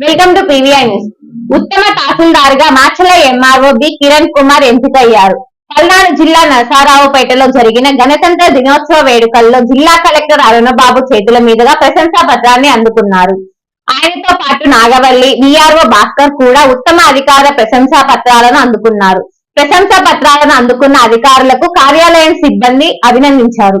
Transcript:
Welcome to PVI news. ఉత్తమ తహసీల్దార్గా Macherla MRO B Kiran Kumar ఎంపికయ్యారు. పల్నాడు జిల్లా నరసారావుపేటలో జరిగిన గణతంత్ర దినోత్సవ వేడుకల్లో జిల్లా కలెక్టర్ అరుణబాబు చేతుల మీదుగా ప్రశంసా పత్రాన్ని అందుకున్నారు. ఆయనతో పాటు నాగవల్లి విఆర్ఓ భాస్కర్ కూడా ఉత్తమ అధికార ప్రశంసా పత్రాలను అందుకున్నారు. ప్రశంసా పత్రాలను అందుకున్న అధికారులకు కార్యాలయం సిబ్బంది అభినందించారు.